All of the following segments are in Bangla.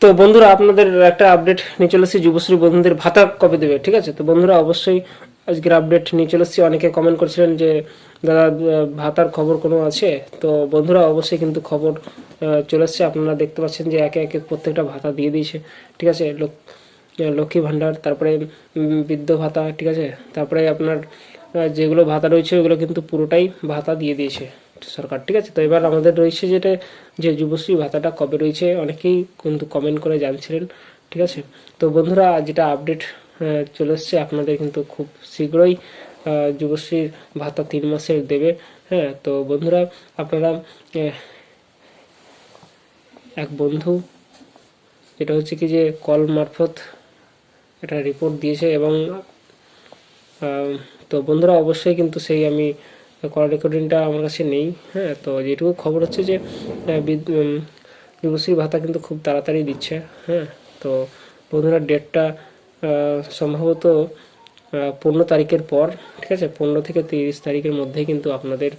তো বন্ধুরা, আপনাদের একটা আপডেট নিয়ে চলে এসেছি। যুবশ্রী বন্ধুদের ভাতা কবে দেবে, ঠিক আছে? তো বন্ধুরা, অবশ্যই আজকের আপডেট নিয়ে চলে এসেছি। অনেকে কমেন্ট করছিলেন যে, দাদা ভাতার খবর কোনো আছে? তো বন্ধুরা, অবশ্যই কিন্তু খবর চলে এসছে। আপনারা দেখতে পাচ্ছেন যে, একে একে প্রত্যেকটা ভাতা দিয়ে দিয়েছে, ঠিক আছে? লোক লক্ষ্মী ভাণ্ডার, তারপরে বৃদ্ধ ভাতা, ঠিক আছে? তারপরে আপনার যেগুলো ভাতা রয়েছে, ওগুলো কিন্তু পুরোটাই ভাতা দিয়ে দিয়েছে। সরকার। ঠিক আছে, তো এবার আমাদের রয়েছে যেটা, যে যুবশ্রী ভাতাটা কবে রয়েছে, অনেকেই কিন্তু কমেন্ট করে জানছিলেন, ঠিক আছে? তো বন্ধুরা, যেটা আপডেট চলে এসছে, আপনাদের কিন্তু খুব শীঘ্রই যুবশ্রীর ভাতা তিন মাসের দেবে হ্যাঁ? তো বন্ধুরা, আপনারা এক বন্ধু, যেটা হচ্ছে কি যে কল মারফত এটা রিপোর্ট দিয়েছে এবং তো বন্ধুরা, অবশ্যই কিন্তু সেই আমি কল রেকর্ডিংটা আমার কাছে নেই হ্যাঁ তো যেটুকু খবর হচ্ছে যে যুবশ্রী ভাতা কিন্তু খুব তাড়াতাড়ি দিচ্ছে হ্যাঁ তো বন্ধুরা ডেটটা সম্ভবত পনেরো তারিখের পর, ঠিক আছে, পনেরো থেকে তিরিশ তারিখের মধ্যেই কিন্তু আপনাদের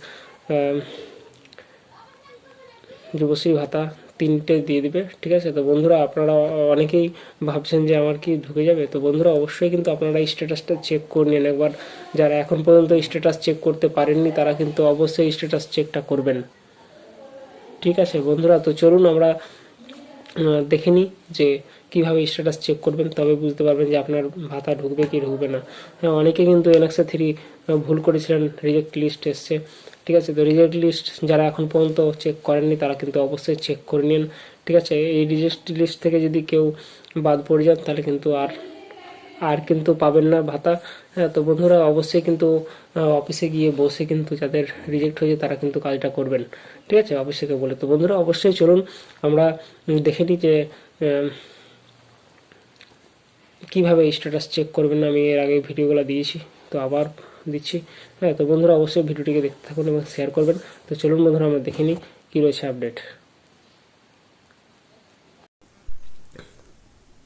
যুবশ্রী ভাতা তিনটে দিয়ে দিবে, ঠিক আছে? তো বন্ধুরা, আপনারা অনেকেই ভাবছেন যে আমার কি ঢুকে যাবে। তো বন্ধুরা, অবশ্যই কিন্তু আপনারা স্ট্যাটাসটা চেক করে নিন একবার। যারা এখন পর্যন্ত স্ট্যাটাস চেক করতে পারেননি, তারা কিন্তু অবশ্যই স্ট্যাটাস চেকটা করবেন। ঠিক আছে বন্ধুরা, তো চলুন আমরা দেখে নিই যে কীভাবে স্ট্যাটাস চেক করবেন, তবে বুঝতে পারবেন যে আপনার ভাতা ঢুকবে কি ঢুকবে না। হ্যাঁ অনেকে কিন্তু এলেক্সা থ্রি ভুল করেছিলেন রিজেক্ট লিস্ট এসছে। ঠিক আছে, তো রিজেক্ট লিস্ট যারা এখন পর্যন্ত চেক করেননি, তারা কিন্তু অবশ্যই চেক করে নিন। ঠিক আছে, এই রিজেক্ট লিস্ট থেকে যদি কেউ বাদ পড়ে যান, তাহলে কিন্তু আর আর কিন্তু পাবেন না ভাতা। হ্যাঁ তো বন্ধুরা অবশ্যই কিন্তু অফিসে গিয়ে বসে কিন্তু যাদের রিজেক্ট হয়েছে তারা কিন্তু কাজটা করবেন। ঠিক আছে? অফিসে বলে। তো বন্ধুরা অবশ্যই চলুন, আমরা দেখে নিই যে কীভাবে স্ট্যাটাস চেক করবেন। আমি এর আগে ভিডিওগুলো দিয়েছি, তো আবার দিচ্ছি। হ্যাঁ তো বন্ধুরা অবশ্যই ভিডিওটিকে দেখতে থাকুন এবং শেয়ার করবেন। তো চলুন বন্ধুরা, আমরা দেখে নিই কী রয়েছে আপডেট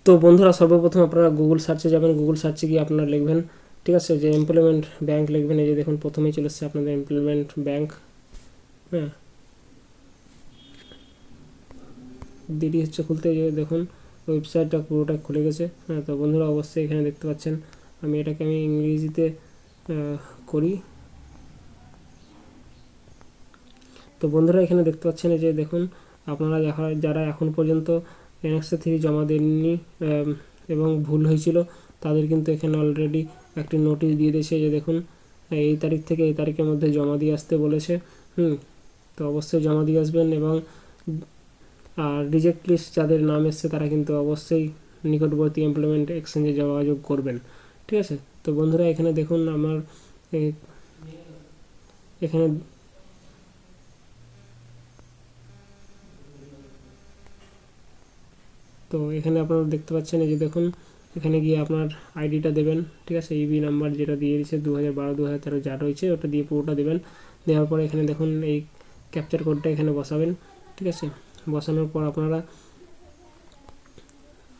তো বন্ধুরা, সর্বপ্রথম আপনারা গুগল সার্চে যাবেন। গুগল সার্চে গিয়ে আপনারা লিখবেন, ঠিক আছে? যে এমপ্লয়মেন্ট ব্যাংক লিখবেন, এই যে দেখুন, প্রথমেই চলে এসছে আপনাদের এমপ্লয়মেন্ট ব্যাংক হ্যাঁ। দেরি হচ্ছে খুলতে যে দেখুন ওয়েবসাইটটা পুরোটা খুলে গেছে। হ্যাঁ তো বন্ধুরা, অবশ্যই এখানে দেখতে পাচ্ছেন, আমি এটাকে আমি ইংরেজিতে করি। তো বন্ধুরা, এখানে দেখতে পাচ্ছেন যে দেখুন, আপনারা যারা এখন পর্যন্ত এনএক্সে থ্রি জমা দেননি এবং ভুল হয়েছিল। তাদের কিন্তু এখানে অলরেডি একটি নোটিশ দিয়ে দিয়েছে যে দেখুন, এই তারিখ থেকে এই তারিখের মধ্যে জমা দিয়ে আসতে বলেছে। হুম, তো অবশ্যই জমা দিয়ে আসবেন এবং, আর রিজেক্ট লিস্ট যাদের নাম এসছে তারা কিন্তু অবশ্যই নিকটবর্তী এমপ্লয়মেন্ট এক্সচেঞ্জে যোগাযোগ করবেন। ঠিক আছে? তো বন্ধুরা, এখানে দেখুন আমার এখানে তো এখানে আপনারা দেখতে পাচ্ছেন এই যে দেখুন, এখানে গিয়ে আপনার আইডিটা দেবেন, ঠিক আছে? ইবি নাম্বার যেটা দিয়ে দিয়েছে দু হাজার বারো দু হাজার তেরো যা রয়েছে, ওটা দিয়ে পুরোটা দেবেন। দেওয়ার পরে এখানে দেখুন, এই ক্যাপচার কোডটা এখানে বসাবেন, ঠিক আছে? বসানোর পর আপনারা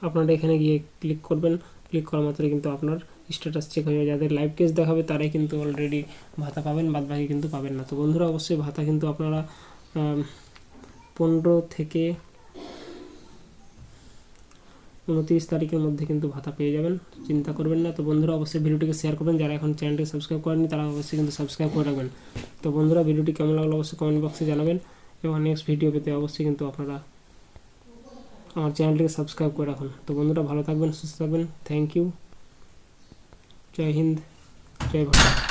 আপনারা এখানে গিয়ে ক্লিক করবেন। ক্লিক করা মাত্রই কিন্তু আপনার স্ট্যাটাস চেক হয়ে যাবে। যাদের লাইভ কেস দেখাবে, তারাই কিন্তু অলরেডি ভাতা পাবেন বাদ বাকি কিন্তু পাবেন না। তো বন্ধুরা, অবশ্যই ভাতা কিন্তু আপনারা পনেরো থেকে উনত্রিশ তারিখের মধ্যে কিন্তু ভাতা পেয়ে যাবেন, চিন্তা করবেন না। তো বন্ধুরা, অবশ্যই ভিডিওটিকে শেয়ার করবেন। যারা এখন চ্যানেলটি সাবস্ক্রাইব করেননি, তারা অবশ্যই কিন্তু সাবস্ক্রাইব করে রাখবেন। তো বন্ধুরা, ভিডিওটি কেমন লাগল অবশ্যই কমেন্ট বক্সে জানাবেন এবং নেক্সট ভিডিও পেতে অবশ্যই কিন্তু আপনারা আমার চ্যানেলটিকে সাবস্ক্রাইব করে রাখুন। তো বন্ধুরা, ভালো থাকবেন, সুস্থ থাকবেন। থ্যাংক ইউ জয় হিন্দ, জয় ভারত।